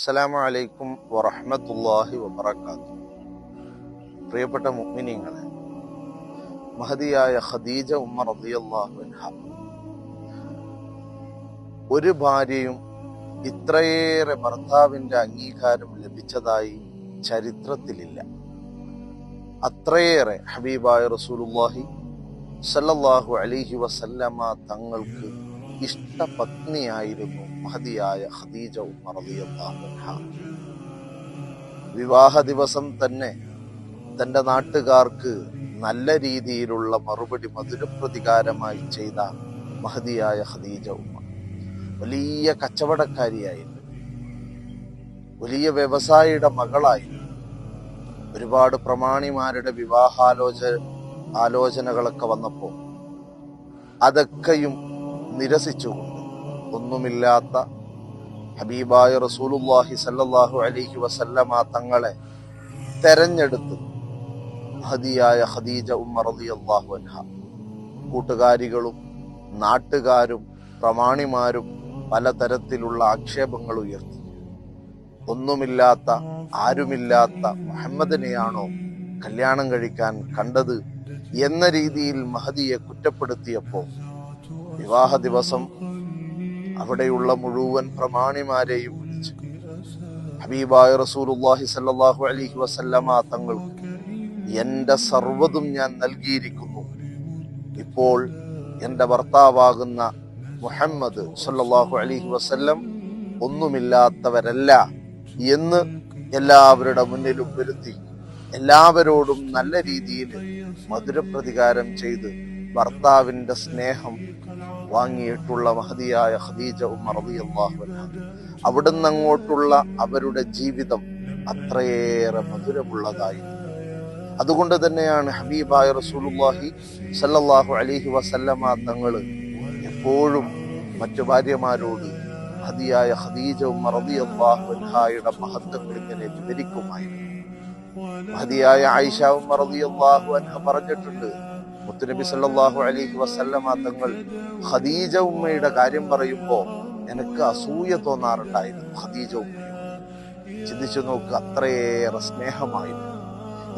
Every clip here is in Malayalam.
അസ്സലാമു അലൈക്കും വറഹ്മത്തുള്ളാഹി വബർക്കാത്തു പ്രിയപ്പെട്ട മുഅ്മിനീങ്ങളെ മഹതിയായ ഖദീജ ഉമ്മ റളിയല്ലാഹു അൻഹ. ഒരു ഭാര്യയും ഇത്രയേറെ ഭർത്താവിന്റെ അംഗീകാരം ലഭിച്ചതായി ചരിത്രത്തിലില്ല. അത്രയേറെ ഹബീബായ റസൂലുല്ലാഹി സല്ലല്ലാഹു അലിഹി വസല്ലമ തങ്ങൾക്ക് ഇഷ്ടപത്നിയായിരുന്നു മഹതിയായ ഖദീജ വിവാഹ ദിവസം തന്നെ തന്റെ നാട്ടുകാർക്ക് നല്ല രീതിയിലുള്ള മറുപടി മധുരപ്രതികാരമായി ചെയ്ത മഹതിയായ ഖദീജ ഉമ്മ വലിയ കച്ചവടക്കാരിയായിരുന്നു. വലിയ വ്യവസായിയുടെ മകളായിരുന്നു. ഒരുപാട് പ്രമാണിമാരുടെ വിവാഹാലോചന ആലോചനകളൊക്കെ വന്നപ്പോൾ അതൊക്കെയും നിരസിച്ചുകൊണ്ട് ഒന്നുമില്ലാത്ത ഹബീബായ റസൂലുല്ലാഹി സല്ലാഹു അലൈഹി വസല്ലമ തങ്ങളെ തെരഞ്ഞെടുത്ത് ഹദിയായ ഖദീജ അലി അള്ളാഹു അൻഹ. കൂട്ടുകാരികളും നാട്ടുകാരും പ്രമാണിമാരും പലതരത്തിലുള്ള ആക്ഷേപങ്ങൾ ഉയർത്തി. ഒന്നുമില്ലാത്ത ആരുമില്ലാത്ത മുഹമ്മദിനെയാണോ കല്യാണം കഴിക്കാൻ കണ്ടത് എന്ന രീതിയിൽ മഹദിയെ കുറ്റപ്പെടുത്തിയപ്പോൾ വിവാഹ ദിവസം അവിടെയുള്ള മുഴുവൻ പ്രമാണിമാരെയും വിളിച്ചു ഹബീബായ റസൂലുള്ളാഹി സല്ലല്ലാഹു അലൈഹി വസല്ലമ തങ്ങൾക്ക് എന്റെ സർവതും ഞാൻ നൽകിയിരിക്കുന്നു. ഇപ്പോൾ എന്റെ ഭർത്താവാകുന്ന മുഹമ്മദ് സല്ലല്ലാഹു അലൈഹി വസല്ലം ഒന്നുമില്ലാത്തവരല്ല എന്ന് എല്ലാവരുടെ മുന്നിലും വരുത്തി എല്ലാവരോടും നല്ല രീതിയിൽ മധുരപ്രതികാരം ചെയ്ത് ഭർത്താവിന്റെ സ്നേഹം വാങ്ങിയിട്ടുള്ള മഹതിയായ ഖദീജ ഉമ്മ റളിയല്ലാഹു അൻഹ. അവിടുന്ന് അങ്ങോട്ടുള്ള അവരുടെ ജീവിതം അത്രയേറെ മധുരമുള്ളതായി. അതുകൊണ്ട് തന്നെയാണ് ഹബീബായ റസൂലുല്ലാഹി സല്ലല്ലാഹു അലൈഹി വസല്ലമ തങ്ങൾ എപ്പോഴും മറ്റു ഭാര്യമാരോട് ഹദിയായ ഖദീജ ഉമ്മ റളിയല്ലാഹു മഹത്വങ്ങൾ ഇങ്ങനെ വിവരിക്കുമായിരുന്നു. ഹദിയായ ആയിഷ റളിയല്ലാഹു അൻഹ പറഞ്ഞിട്ടുണ്ട് മുത്തുനബി സല്ലാഹു അലൈഹി വസല്ലമ തങ്ങൾ ഖദീജ ഉമ്മയുടെ കാര്യം പറയുമ്പോൾ എനിക്ക് അസൂയ തോന്നാറുണ്ടായിരുന്നു ഖദീജ ഉമ്മയും ചിന്തിച്ചു നോക്ക് അത്രയേറെ സ്നേഹമായിരുന്നു.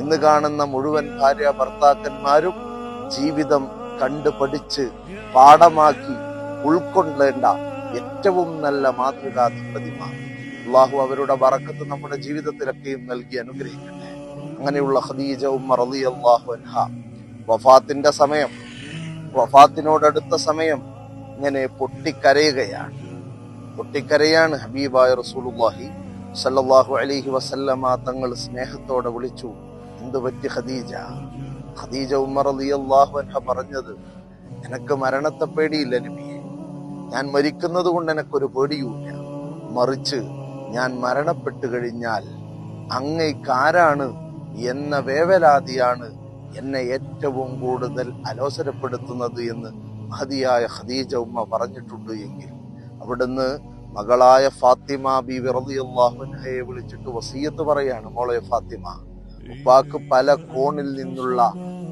ഇന്ന് കാണുന്ന മുഴുവൻ ഭാര്യ ഭർത്താക്കന്മാരും ജീവിതം കണ്ടു പഠിച്ച് പാഠമാക്കി ഉൾക്കൊള്ളേണ്ട ഏറ്റവും നല്ല മാതൃകാ ദമ്പതിമാർ അള്ളാഹു അവരുടെ വറക്കത്ത് നമ്മുടെ ജീവിതത്തിലൊക്കെയും നൽകി അനുഗ്രഹിക്കട്ടെ. അങ്ങനെയുള്ള ഖദീജ ഉമ്മ റളിയല്ലാഹു അൻഹ വഫാത്തിന്റെ സമയം വഫാത്തിനോടടുത്ത സമയം ഇങ്ങനെ പൊട്ടിക്കരയുകയാണ്. പൊട്ടിക്കരയാണ് ഹബീബായ റസൂലുള്ളാഹി സല്ലല്ലാഹു അലൈഹി വസല്ലമ തങ്ങൾ സ്നേഹത്തോടെ വിളിച്ചു. എന്തു പറ്റി ഖദീജ? ഖദീജ ഉമ്മർ റളിയല്ലാഹു അൻഹ പറഞ്ഞത് എനക്ക് മരണത്തെ പേടിയില്ല നബിയെ. ഞാൻ മരിക്കുന്നത് കൊണ്ട് എനക്കൊരു പേടിയുമില്ല. മറിച്ച് ഞാൻ മരണപ്പെട്ടു കഴിഞ്ഞാൽ അങ്ങേക്കാരാണ് എന്ന വേവലാതിയാണ് എന്നെ ഏറ്റവും കൂടുതൽ അലോസരപ്പെടുത്തുന്നത് എന്ന് മഹതിയായ ഖദീജ ഉമ്മ പറഞ്ഞിട്ടുണ്ട് എങ്കിൽ അവിടുന്ന് മകളായ ഫാത്തിമ ബി വിറതിയല്ലാഹുൻഹയെ വിളിച്ചിട്ട് വസീയത്ത് പറയാണ് മോളെ ഫാത്തിമ ഉപ്പാക്ക് പല കോണിൽ നിന്നുള്ള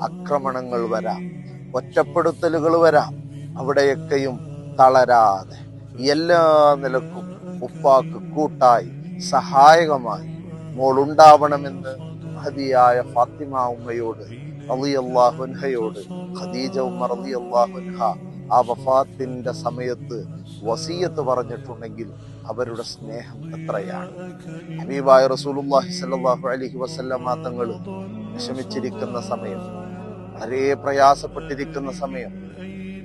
ആക്രമണങ്ങൾ വരാം ഒറ്റപ്പെടുത്തലുകൾ വരാം അവിടെയൊക്കെയും തളരാതെ. എല്ലാ നിലക്കും ഉപ്പാക്ക് കൂട്ടായി സഹായകമായി മോളുണ്ടാവണമെന്ന് മഹതിയായ ഫാത്തിമ ഉമ്മയോട് റളിയല്ലാഹുൻഹയോട് ഖദീജ ഉമ്മ റളിയല്ലാഹുൻഹ ആ വഫാത്തിന്റെ സമയത്ത് വസീയത്ത് പറഞ്ഞിട്ടുണ്ടെങ്കിൽ അവരുടെ സ്നേഹം എത്രയാണ്? ഹബീബായ റസൂലുല്ലാഹി സ്വല്ലല്ലാഹു അലൈഹി വസല്ലമ തങ്ങൾ വിഷമിച്ചിരിക്കുന്ന സമയം വളരെ പ്രയാസപ്പെട്ടിരിക്കുന്ന സമയം.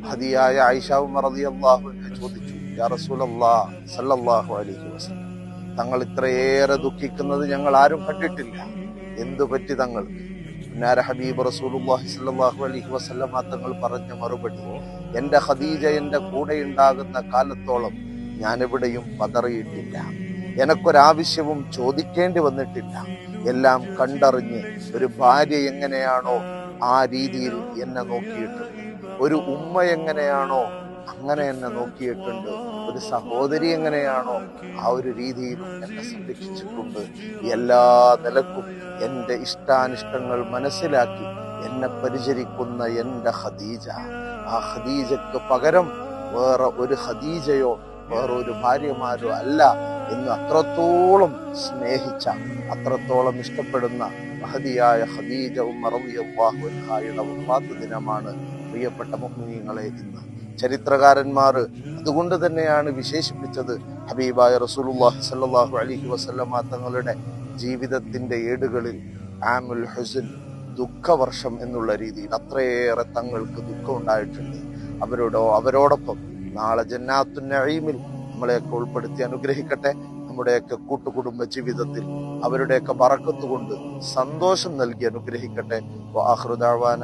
ഹദിയായ ആയിഷ മറതി അള്ളാഹു ചോദിച്ചു യാ റസൂലല്ലാ സല്ലല്ലാഹു അലൈഹി വസല്ലം തങ്ങൾ ഇത്രയേറെ ദുഃഖിക്കുന്നത് ഞങ്ങൾ ആരും കണ്ടിട്ടില്ല. എന്തു പറ്റി തങ്ങൾ പിന്നാര ഹബീബ് റസൂലുള്ളാഹി സ്വല്ലല്ലാഹു അലൈഹി വസല്ലം തങ്ങൾ പറഞ്ഞ മറുപടി എന്റെ ഖദീജ എന്റെ കൂടെ ഉണ്ടാകുന്ന കാലത്തോളം ഞാൻ എവിടെയും പതറിയിട്ടില്ല. എനക്കൊരാവശ്യവും ചോദിക്കേണ്ടി വന്നിട്ടില്ല. എല്ലാം കണ്ടറിഞ്ഞ് ഒരു ഭാര്യ എങ്ങനെയാണോ ആ രീതിയിൽ എന്നെ നോക്കിയിട്ടുണ്ട്. ഒരു ഉമ്മ എങ്ങനെയാണോ അങ്ങനെ എന്നെ നോക്കിയിട്ടുണ്ട്. ഒരു സഹോദരി എങ്ങനെയാണോ ആ ഒരു രീതിയിൽ എന്നെ സംരക്ഷിച്ചിട്ടുണ്ട്. എല്ലാ നിലക്കും എന്റെ ഇഷ്ടാനിഷ്ടങ്ങൾ മനസ്സിലാക്കി എന്നെ പരിചരിക്കുന്ന എന്റെ ഖദീജ. ആ ഖദീജക്ക് പകരം വേറെ ഒരു ഖദീജയോ വേറെ ഒരു ഭാര്യമാരോ അല്ല എന്ന് അത്രത്തോളം സ്നേഹിച്ച അത്രത്തോളം ഇഷ്ടപ്പെടുന്ന മഹതിയായ ഖദീജ അൻഹായുടെ വഫാത്ത് ദിനമാണ് പ്രിയപ്പെട്ട മുഅ്മിനീങ്ങളെ ഇന്ന് ചരിത്രകാരന്മാർ അതുകൊണ്ട് തന്നെയാണ് വിശേഷിപ്പിച്ചത്. ഹബീബായ റസൂലുള്ളാഹി സ്വല്ലല്ലാഹു അലൈഹി വസല്ലമ തങ്ങളുടെ ജീവിതത്തിന്റെ ഏടുകളിൽ ആമുൽ ഹുസ്ൻ ദുഃഖവർഷം എന്നുള്ള രീതിയിൽ അത്രയേറെ തങ്ങൾക്ക് ദുഃഖം ഉണ്ടായിട്ടുണ്ട്. അവരോടോ അവരോടൊപ്പം നാളെ ജന്നാത്തു നഈമിൽ നമ്മളെയൊക്കെ ഉൾപ്പെടുത്തി അനുഗ്രഹിക്കട്ടെ. നമ്മുടെയൊക്കെ കൂട്ടുകുടുംബ ജീവിതത്തിൽ അവരുടെയൊക്കെ കൊണ്ട് സന്തോഷം നൽകി അനുഗ്രഹിക്കട്ടെ. വആഖിറു ദഅവാന